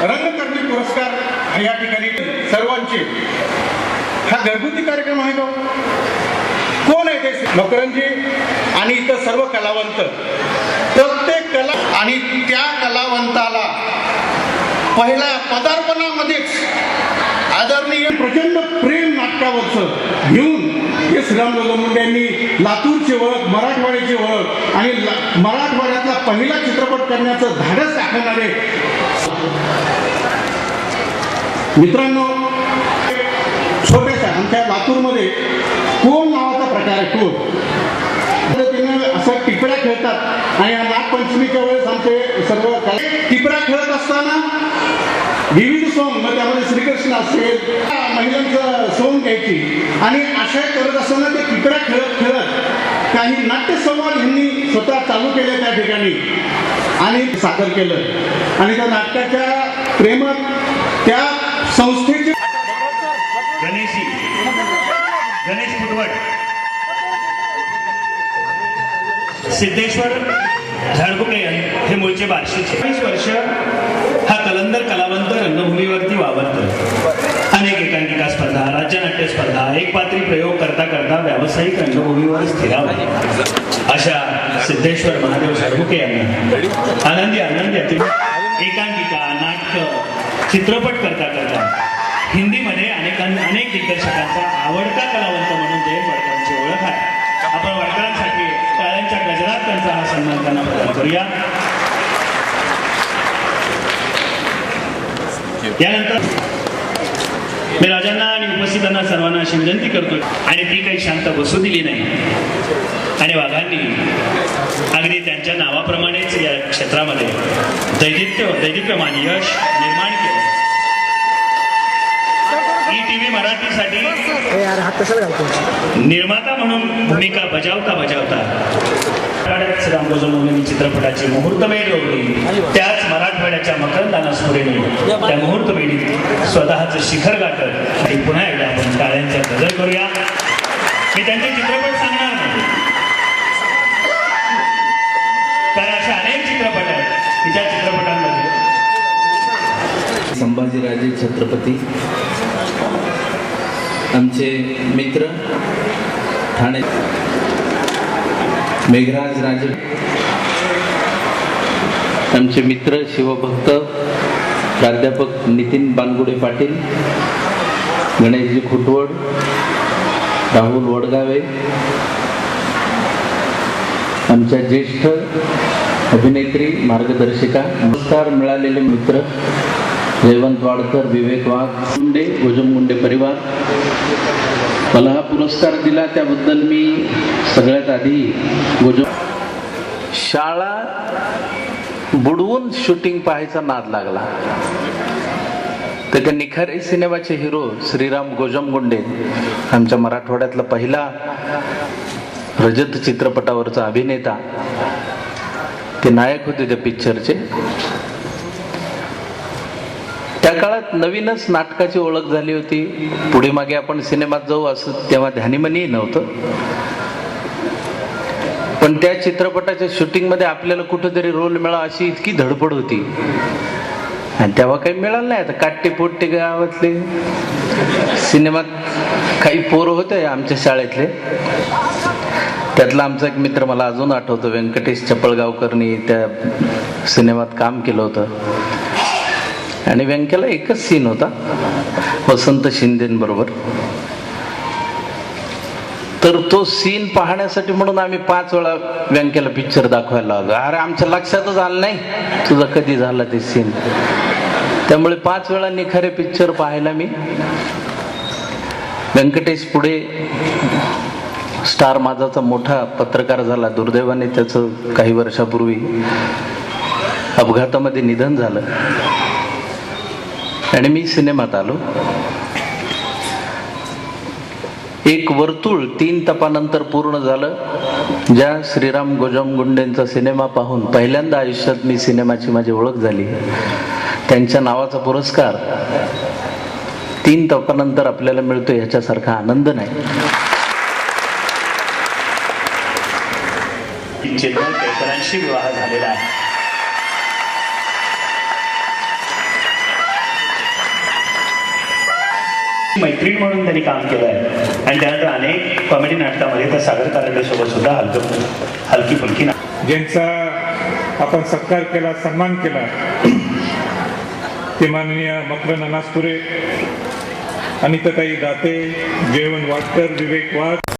रंगकर्मी पुरस्कार या ठिकाणी सर्वांचे. हा घरगुती कार्यक्रम आहे का कोण आहे ते? मकरंजी आणि इतर सर्व कलावंत. प्रत्येक कला आणि त्या कलावंताला पहिल्या पदार्पणामध्येच आदरणीय प्रचंड प्रेम नाटकावरच घेऊन श्रीराम मुंडे यांनी लातूरची ओळख मराठवाड्याची ओळख आणि मराठवाड्यातला पहिला चित्रपट करण्याचं धाडस दाखवणारे. मित्रांनो छोट्याशा आमच्या लातूरमध्ये कोण नावाचा प्रकार आहे? कोण? असं टिपऱ्या खेळतात आणि या नागपंचमीच्या वेळेस आमचे सर्व टिपऱ्या खेळत असताना विविध सोंग मग त्यामध्ये श्रीकृष्ण असेल महिलांचं सोंग घ्यायची आणि आशय करत असताना ते टिपऱ्या खेळत खेळत काही नाट्यसंवाद यांनी स्वतः चालू केले त्या ठिकाणी आणि सादर केलं. आणि त्या नाटकाच्या प्रेमात त्या संस्थेचे गणेशी गणेश फुटवट. सिद्धेश्वर झाडबुके हे मूळचे बार्शीचे वीस वर्ष हा कलंदर कलावंत रंगभूमीवरती वावरतो करता व्यावसायिक रंगभूमीवर स्थिरावं. अशा सिद्धेश्वर महादेव झाडबुके यांना. आनंदी आनंद यातील एकांकिका नाटक चित्रपट करता करता. हिंदीमध्ये अनेकांना अनेक दिग्दर्शकांचा आवडता कलावंत म्हणून जयंत वडकरांची ओळख आहे. आपण वडकरांसाठी टाळ्यांच्या गजरात त्यांचा हा सन्मान त्यांना प्रदान करूया. यानंतर मी राजांना आणि उपस्थितांना सर्वांना अशी विनंती करतो आणि ती काही शांत बसू दिली नाही. आणि वाघांनी अगदी त्यांच्या नावाप्रमाणेच या क्षेत्रामध्ये दैदित्य दैदिप्यमान यश निर्माण केलं. मराठीसाठी ए यार हात कशाला घालतो निर्माता म्हणून भूमिका बजावता? बजावता मराठवाड्यात चित्रपटाची मुहूर्तमेढ रोवली त्याच मराठवाड्याच्या मकरंदाना सुरेने त्या मुहूर्तमेढीत स्वतःचं शिखर गाठत आणि पुन्हा एकदा आपण टाळ्यांचा गजर करूया. मी त्यांचे चित्रपट सांगणार नाही. कारण असे अनेक चित्रपट आहेत. ज्या चित्रपटांमध्ये संभाजीराजे छत्रपती आमचे मित्र ठाणे मेघराज राजे. आमचे मित्र शिवभक्त प्राध्यापक नितीन बानगुडे पाटील गणेशजी खुटवड राहुल वडगावे आमच्या ज्येष्ठ अभिनेत्री मार्गदर्शिका पुरस्कार मिळालेले मित्र जयवंत वाडकर विवेक वाघ मुंडे गोजमगुंडे परिवार. मला हा पुरस्कार दिला त्याबद्दल मी सगळ्यात आधी गोजम शाळा बुडवून शूटिंग पाहायचा नाद लागला. तर त्या निखारे सिनेमाचे हिरो श्रीराम गोजमगुंडे आमच्या मराठवाड्यातला पहिला रजत चित्रपटावरचा अभिनेता. ते नायक होते त्या पिक्चरचे त्या काळात नवीनच नाटकाची ओळख झाली होती. पुढे मागे आपण सिनेमात जाऊ असं तेव्हा ध्यानीमनी नव्हतं. पण त्या चित्रपटाच्या शूटिंगमध्ये आपल्याला कुठेतरी रोल मिळावा अशी इतकी धडपड होती. आणि तेव्हा काही मिळालं नाही. आता काट्टे पोट्टे गावातले. सिनेमात काही पोरं होते आमच्या शाळेतले. त्यातला आमचा एक मित्र मला अजून आठवतो. व्यंकटेश चपळगावकरनी त्या सिनेमात काम केलं होतं. आणि व्यंक्याला एकच सीन होता वसंत शिंदेबरोबर. तर तो सीन पाहण्यासाठी म्हणून आम्ही पाच वेळा व्यंक्याला पिक्चर दाखवायला लागलो अरे आमच्या लक्षातच आलं नाही तुझं कधी झालं ते सीन त्यामुळे पाच वेळा निखारे पिक्चर पाहायला मी व्यंकटेश पुढे स्टार माझाचा मोठा पत्रकार झाला. दुर्दैवाने त्याचं काही वर्षापूर्वी अपघातामध्ये निधन झालं. आणि मी सिनेमात आलो एक वर्तुळ तीन तपानंतर पूर्ण झालं. ज्या श्रीराम गोजमगुंडेंचा सिनेमा पाहून पहिल्यांदा आयुष्यात मी सिनेमाची माझी ओळख झाली. त्यांच्या नावाचा पुरस्कार तीन तपानंतर आपल्याला मिळतो ह्याच्यासारखा आनंद नाही. चेतन केळकरांशी विवाह झालेला आहे. मैत्रीण म्हणून त्यांनी काम केलं आहे आणि त्यानंतर अनेक कॉमेडी नाटकामध्ये त्या सागर कारंडेसोबत सुद्धा हलकं हलकी फुलकी ना ज्यांचा आपण सत्कार केला सन्मान केला ते माननीय मकरन ननासपुरे अनिताताई दाते जयवंत वाडकर विवेक वाघ